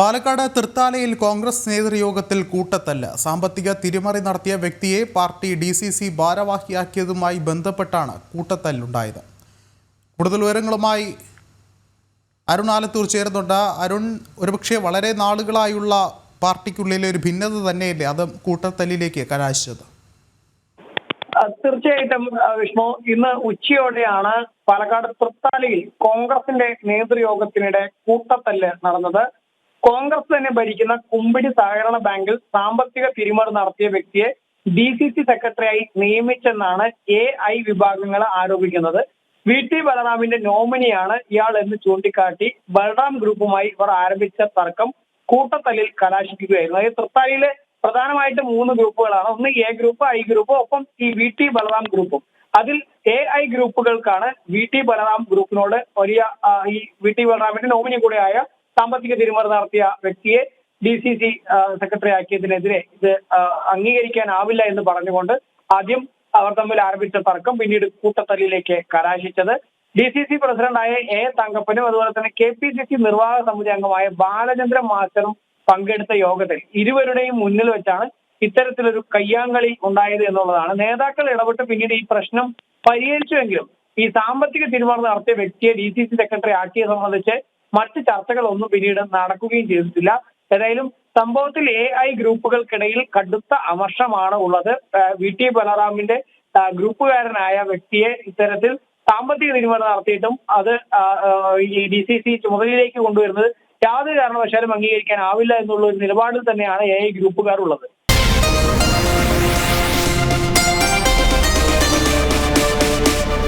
പാലക്കാട് തൃത്താലയിൽ കോൺഗ്രസ് നേതൃയോഗത്തിൽ കൂട്ടത്തല്ല. സാമ്പത്തിക തിരിമറി നടത്തിയ വ്യക്തിയെ പാർട്ടി ഡി സി സി ഭാരവാഹിയാക്കിയതുമായി ബന്ധപ്പെട്ടാണ് കൂട്ടത്തല്ലുണ്ടായത്. കൂടുതൽ വിവരങ്ങളുമായി അരുൺ ആലത്തൂർ ചേർന്നുണ്ട് അരുൺ ഒരുപക്ഷെ വളരെ നാളുകളായുള്ള പാർട്ടിക്കുള്ളിലെ ഒരു ഭിന്നത തന്നെയല്ലേ അത് കൂട്ടത്തല്ലിലേക്ക് കലാശിച്ചത്? തീർച്ചയായിട്ടും വിഷ്ണു. ഇന്ന് ഉച്ചയോടെയാണ് പാലക്കാട് തൃത്താലയിൽ കോൺഗ്രസിന്റെ നേതൃയോഗത്തിനിടെ കൂട്ടത്തല്ല് നടന്നത്. കോൺഗ്രസ് തന്നെ ഭരിക്കുന്ന കുമ്പിടി സഹകരണ ബാങ്കിൽ സാമ്പത്തിക തിരിമറി നടത്തിയ വ്യക്തിയെ ഡി സി സി സെക്രട്ടറിയായി നിയമിച്ചെന്നാണ് എ ഐ വിഭാഗങ്ങൾ ആരോപിക്കുന്നത്. വി ടി ബലറാമിന്റെ നോമിനിയാണ് ഇയാൾ എന്ന് ചൂണ്ടിക്കാട്ടി ബലറാം ഗ്രൂപ്പുമായി ഇവർ ആരംഭിച്ച തർക്കം കൂട്ടത്തല്ലിൽ കലാശിക്കുകയായിരുന്നു. അതായത് തൃത്താലയിലെ പ്രധാനമായിട്ട് മൂന്ന് ഗ്രൂപ്പുകളാണ്. ഒന്ന് എ ഗ്രൂപ്പ് ഐ ഗ്രൂപ്പ് ഒപ്പം ഈ വി ടി ബലറാം ഗ്രൂപ്പും. അതിൽ എ ഐ ഗ്രൂപ്പുകൾക്കാണ് വി ടി ബലറാം ഗ്രൂപ്പിനോട് വലിയ ഈ വി ടി ബലറാമിന്റെ നോമിനി കൂടെയായ സാമ്പത്തിക തിരിമറി നടത്തിയ വ്യക്തിയെ ഡി സി സി സെക്രട്ടറി ആക്കിയതിനെതിരെ ഇത് അംഗീകരിക്കാനാവില്ല എന്ന് പറഞ്ഞുകൊണ്ട് ആദ്യം അവർ തമ്മിൽ ആരംഭിച്ച തർക്കം പിന്നീട് കൂട്ടത്തല്ലിലേക്ക് കലാശിച്ചത് ഡി സി സി പ്രസിഡന്റായ എ തങ്കപ്പനും അതുപോലെ തന്നെ കെ പി സി സി നിർവാഹക സമിതി അംഗമായ ബാലചന്ദ്രൻ മാസ്റ്ററും പങ്കെടുത്ത യോഗത്തിൽ ഇരുവരുടെയും മുന്നിൽ വെച്ചാണ് ഇത്തരത്തിലൊരു കയ്യാങ്കളി ഉണ്ടായത് എന്നുള്ളതാണ്. നേതാക്കൾ ഇടപെട്ട് പിന്നീട് ഈ പ്രശ്നം പരിഹരിച്ചുവെങ്കിലും ഈ സാമ്പത്തിക തീരുമാനം നടത്തിയ വ്യക്തിയെ ഡി സി സി സെക്രട്ടറി ആക്കിയത് സംബന്ധിച്ച് മറ്റ് ചർച്ചകളൊന്നും പിന്നീട് നടക്കുകയും ചെയ്തിട്ടില്ല. ഏതായാലും സംഭവത്തിൽ എ ഐ ഗ്രൂപ്പുകൾക്കിടയിൽ കടുത്ത അമർഷമാണ് ഉള്ളത്. വി. ടി. ബലറാമിന്റെ ഗ്രൂപ്പുകാരനായ വ്യക്തിയെ ഇത്തരത്തിൽ സാമ്പത്തിക നിരീക്ഷണം നടത്തിയിട്ടും അത് ഈ ഡി സി സി ചുമതലയിലേക്ക് കൊണ്ടുവരുന്നത് യാതൊരു കാരണവശാലും അംഗീകരിക്കാനാവില്ല എന്നുള്ള ഒരു നിലപാടിൽ തന്നെയാണ് എ ഐ ഗ്രൂപ്പുകാർ ഉള്ളത്